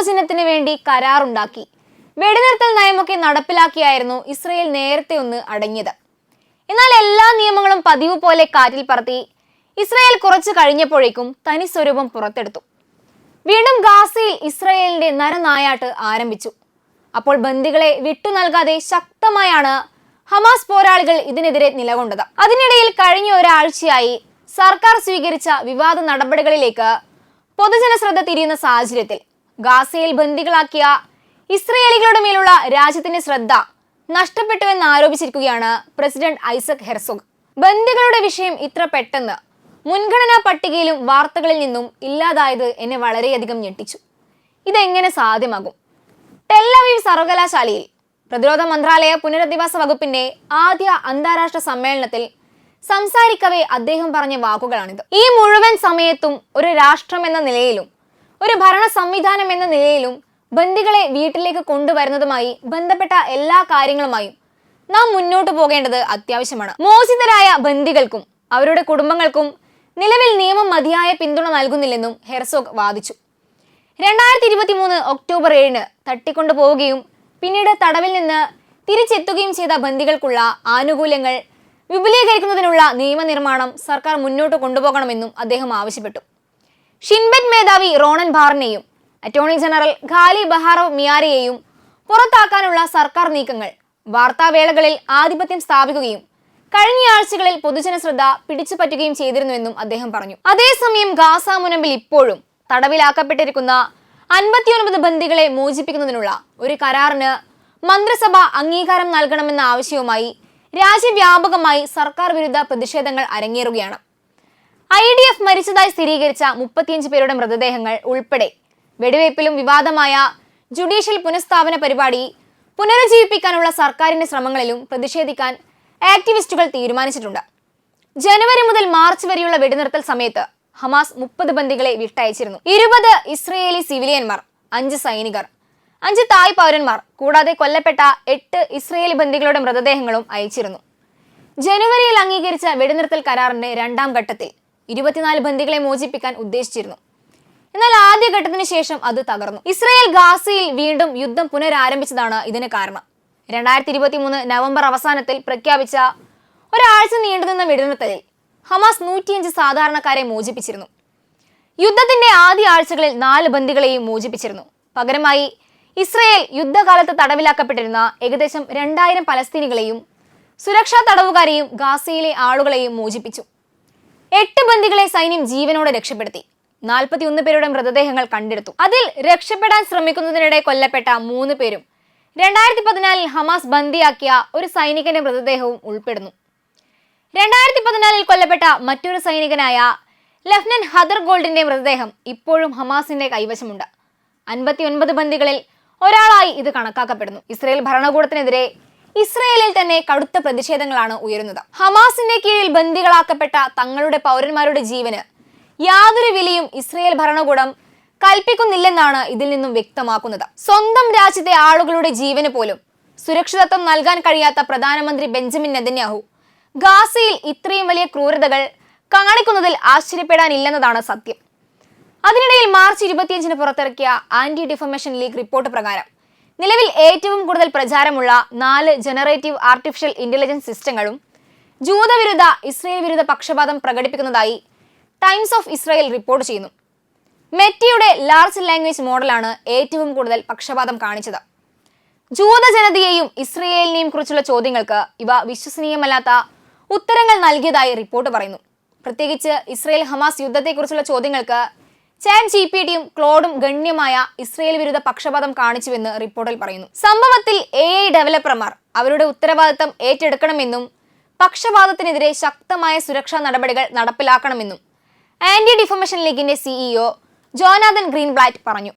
ബന്ദിമോചനത്തിന് വേണ്ടി കരാറുണ്ടാക്കി. വെടിനിർത്തൽ നയമൊക്കെ നടപ്പിലാക്കിയായിരുന്നു ഇസ്രയേൽ നേരത്തെ ഒന്ന് അടങ്ങിയത്. എന്നാൽ എല്ലാ നിയമങ്ങളും പതിവ് പോലെ കാറ്റിൽ പറത്തി ഇസ്രയേൽ കുറച്ചു കഴിഞ്ഞപ്പോഴേക്കും തനി സ്വരൂപം പുറത്തെടുത്തു. വീണ്ടും ഗാസയിൽ ഇസ്രയേലിന്റെ നരനായാട്ട് ആരംഭിച്ചു. അപ്പോൾ ബന്ദികളെ വിട്ടു നൽകാതെ ശക്തമായാണ് ഹമാസ് പോരാളികൾ ഇതിനെതിരെ നിലകൊണ്ടത്. അതിനിടയിൽ കഴിഞ്ഞ ഒരാഴ്ചയായി സർക്കാർ സ്വീകരിച്ച വിവാദ നടപടികളിലേക്ക് പൊതുജന ശ്രദ്ധ തിരിയുന്ന സാഹചര്യത്തിൽ ഗാസയിൽ ബന്ദികളാക്കിയ ഇസ്രയേലികളുടെ മേലുള്ള രാജ്യത്തിന്റെ ശ്രദ്ധ നഷ്ടപ്പെട്ടുവെന്ന് ആരോപിച്ചിരിക്കുകയാണ് പ്രസിഡന്റ് ഐസക് ഹെർസോഗ്. ബന്ദികളുടെ വിഷയം ഇത്ര പെട്ടെന്ന് മുൻഗണനാ പട്ടികയിലും വാർത്തകളിൽ നിന്നും ഇല്ലാതായത് എന്നെ വളരെയധികം ഞെട്ടിച്ചു. ഇതെങ്ങനെ സാധ്യമാകും? ടെല്ലവീവ് സർവകലാശാലയിൽ പ്രതിരോധ മന്ത്രാലയ പുനരധിവാസ വകുപ്പിന്റെ ആദ്യ അന്താരാഷ്ട്ര സമ്മേളനത്തിൽ സംസാരിക്കവേ അദ്ദേഹം പറഞ്ഞ വാക്കുകളാണിത്. ഈ മുഴുവൻ സമയത്തും ഒരു രാഷ്ട്രം എന്ന നിലയിലും ഒരു ഭരണ സംവിധാനം എന്ന നിലയിലും ബന്ദികളെ വീട്ടിലേക്ക് കൊണ്ടുവരുന്നതുമായി ബന്ധപ്പെട്ട എല്ലാ കാര്യങ്ങളുമായും നാം മുന്നോട്ട് പോകേണ്ടത് അത്യാവശ്യമാണ്. മോചിതരായ ബന്ദികൾക്കും അവരുടെ കുടുംബങ്ങൾക്കും നിലവിൽ നിയമം മതിയായ പിന്തുണ നൽകുന്നില്ലെന്നും ഹെർസോഗ് വാദിച്ചു. രണ്ടായിരത്തി ഇരുപത്തി മൂന്ന് ഒക്ടോബർ ഏഴിന് തട്ടിക്കൊണ്ടു പോവുകയും പിന്നീട് തടവിൽ നിന്ന് തിരിച്ചെത്തുകയും ചെയ്ത ബന്ദികൾക്കുള്ള ആനുകൂല്യങ്ങൾ വിപുലീകരിക്കുന്നതിനുള്ള നിയമനിർമ്മാണം സർക്കാർ മുന്നോട്ട് കൊണ്ടുപോകണമെന്നും അദ്ദേഹം ആവശ്യപ്പെട്ടു. ഷിൻബെറ്റ് മേധാവി റോണൻ ബാറിനെയും അറ്റോർണി ജനറൽ ഖാലി ബഹാറോ മിയാരെയെയും പുറത്താക്കാനുള്ള സർക്കാർ നീക്കങ്ങൾ വാർത്താവേളകളിൽ ആധിപത്യം സ്ഥാപിക്കുകയും കഴിഞ്ഞ ആഴ്ചകളിൽ പൊതുജന ശ്രദ്ധ പിടിച്ചുപറ്റുകയും ചെയ്തിരുന്നുവെന്നും അദ്ദേഹം പറഞ്ഞു. അതേസമയം ഗാസ മുനമ്പിൽ ഇപ്പോഴും തടവിലാക്കപ്പെട്ടിരിക്കുന്ന അൻപത്തിയൊൻപത് ബന്ദികളെ മോചിപ്പിക്കുന്നതിനുള്ള ഒരു കരാറിന് മന്ത്രിസഭ അംഗീകാരം നൽകണമെന്ന ആവശ്യവുമായി രാജ്യവ്യാപകമായി സർക്കാർ വിരുദ്ധ പ്രതിഷേധങ്ങൾ അരങ്ങേറുകയാണ്. ഐ ഡി എഫ് മരിച്ചതായി സ്ഥിരീകരിച്ച മുപ്പത്തിയഞ്ച് പേരുടെ മൃതദേഹങ്ങൾ ഉൾപ്പെടെ വെടിവയ്പിലും വിവാദമായ ജുഡീഷ്യൽ പുനഃസ്ഥാപന പരിപാടി പുനരുജ്ജീവിപ്പിക്കാനുള്ള സർക്കാരിന്റെ ശ്രമങ്ങളിലും പ്രതിഷേധിക്കാൻ ആക്ടിവിസ്റ്റുകൾ തീരുമാനിച്ചിട്ടുണ്ട്. ജനുവരി മുതൽ മാർച്ച് വരെയുള്ള വെടിനിർത്തൽ സമയത്ത് ഹമാസ് മുപ്പത് ബന്ദികളെ വിട്ടയച്ചിരുന്നു. ഇരുപത് ഇസ്രയേലി സിവിലിയന്മാർ അഞ്ച് സൈനികർ അഞ്ച് തായ് പൗരന്മാർ കൂടാതെ കൊല്ലപ്പെട്ട എട്ട് ഇസ്രയേലി ബന്ദികളുടെ മൃതദേഹങ്ങളും അയച്ചിരുന്നു. ജനുവരിയിൽ അംഗീകരിച്ച വെടിനിർത്തൽ കരാറിന്റെ രണ്ടാം ഘട്ടത്തിൽ ഇരുപത്തിനാല് ബന്ദികളെ മോചിപ്പിക്കാൻ ഉദ്ദേശിച്ചിരുന്നു. എന്നാൽ ആദ്യഘട്ടത്തിന് ശേഷം അത് തകർന്നു. ഇസ്രയേൽ ഗാസയിൽ വീണ്ടും യുദ്ധം പുനരാരംഭിച്ചതാണ് ഇതിന് കാരണം. രണ്ടായിരത്തി ഇരുപത്തി മൂന്ന് നവംബർ അവസാനത്തിൽ പ്രഖ്യാപിച്ച ഒരാഴ്ച നീണ്ടുനിന്ന വെടിനിർത്തലിൽ ഹമാസ് നൂറ്റിയഞ്ച് സാധാരണക്കാരെ മോചിപ്പിച്ചിരുന്നു. യുദ്ധത്തിന്റെ ആദ്യ ആഴ്ചകളിൽ നാല് ബന്ദികളെയും മോചിപ്പിച്ചിരുന്നു. പകരമായി ഇസ്രയേൽ യുദ്ധകാലത്ത് തടവിലാക്കപ്പെട്ടിരുന്ന ഏകദേശം രണ്ടായിരം പലസ്തീനികളെയും സുരക്ഷാ തടവുകാരെയും ഗാസയിലെ ആളുകളെയും മോചിപ്പിച്ചു. എട്ട് ബന്ദികളെ സൈന്യം ജീവനോടെ രക്ഷപ്പെടുത്തി. നാൽപ്പത്തിയൊന്ന് പേരുടെ മൃതദേഹങ്ങൾ കണ്ടെടുത്തു. അതിൽ രക്ഷപ്പെടാൻ ശ്രമിക്കുന്നതിനിടെ കൊല്ലപ്പെട്ട മൂന്ന് പേരും രണ്ടായിരത്തി പതിനാലിൽ ഹമാസ് ബന്ദിയാക്കിയ ഒരു സൈനികന്റെ മൃതദേഹവും ഉൾപ്പെടുന്നു. രണ്ടായിരത്തി പതിനാലിൽ കൊല്ലപ്പെട്ട മറ്റൊരു സൈനികനായ ലഫ്റ്റനന്റ് ഹദർ ഗോൾഡിന്റെ മൃതദേഹം ഇപ്പോഴും ഹമാസിന്റെ കൈവശമുണ്ട്. അൻപത്തിയൊൻപത് ബന്ദികളിൽ ഒരാളായി ഇത് കണക്കാക്കപ്പെടുന്നു. ഇസ്രയേൽ ഭരണകൂടത്തിനെതിരെ ഇസ്രയേലിൽ തന്നെ കടുത്ത പ്രതിഷേധങ്ങളാണ് ഉയരുന്നത്. ഹമാസിന്റെ കീഴിൽ ബന്ദികളാക്കപ്പെട്ട തങ്ങളുടെ പൗരന്മാരുടെ ജീവന് യാതൊരു വിലയും ഇസ്രയേൽ ഭരണകൂടം കൽപ്പിക്കുന്നില്ലെന്നാണ് ഇതിൽ നിന്നും വ്യക്തമാക്കുന്നത്. സ്വന്തം രാജ്യത്തെ ആളുകളുടെ ജീവന് പോലും സുരക്ഷിതത്വം നൽകാൻ കഴിയാത്ത പ്രധാനമന്ത്രി ബെഞ്ചമിൻ നെതന്യാഹു ഗാസയിൽ ഇത്രയും വലിയ ക്രൂരതകൾ കാണിക്കുന്നതിൽ ആശ്ചര്യപ്പെടാനില്ലെന്നതാണ് സത്യം. അതിനിടയിൽ മാർച്ച് ഇരുപത്തിയഞ്ചിന് പുറത്തിറക്കിയ ആന്റി ഡിഫമേഷൻ ലീഗ് റിപ്പോർട്ട് പ്രകാരം നിലവിൽ ഏറ്റവും കൂടുതൽ പ്രചാരമുള്ള നാല് ജനറേറ്റീവ് ആർട്ടിഫിഷ്യൽ ഇന്റലിജൻസ് സിസ്റ്റങ്ങളും ജൂതവിരുദ്ധ ഇസ്രയേൽ വിരുദ്ധ പക്ഷപാതം പ്രകടിപ്പിക്കുന്നതായി ടൈംസ് ഓഫ് ഇസ്രയേൽ റിപ്പോർട്ട് ചെയ്യുന്നു. മെറ്റിയുടെ ലാർജ് ലാംഗ്വേജ് മോഡലാണ് ഏറ്റവും കൂടുതൽ പക്ഷപാതം കാണിച്ചത്. ജൂത ജനതയെയും ഇസ്രയേലിനെയും കുറിച്ചുള്ള ചോദ്യങ്ങൾക്ക് ഇവ വിശ്വസനീയമല്ലാത്ത ഉത്തരങ്ങൾ നൽകിയതായി റിപ്പോർട്ട് പറയുന്നു. പ്രത്യേകിച്ച് ഇസ്രയേൽ ഹമാസ് യുദ്ധത്തെക്കുറിച്ചുള്ള ചോദ്യങ്ങൾക്ക് ചാറ്റ് ജി പി ടിയും ക്ലോഡും ഗണ്യമായ ഇസ്രയേൽ വിരുദ്ധ പക്ഷപാതം കാണിച്ചുവെന്ന് റിപ്പോർട്ടിൽ പറയുന്നു. സംഭവത്തിൽ എ ഐ ഡെവലപ്പർമാർ അവരുടെ ഉത്തരവാദിത്തം ഏറ്റെടുക്കണമെന്നും പക്ഷപാതത്തിനെതിരെ ശക്തമായ സുരക്ഷാ നടപടികൾ നടപ്പിലാക്കണമെന്നും ആന്റി ഡിഫമേഷൻ ലീഗിന്റെ സിഇഒ ജോനാഥൻ ഗ്രീൻബ്ലാറ്റ് പറഞ്ഞു.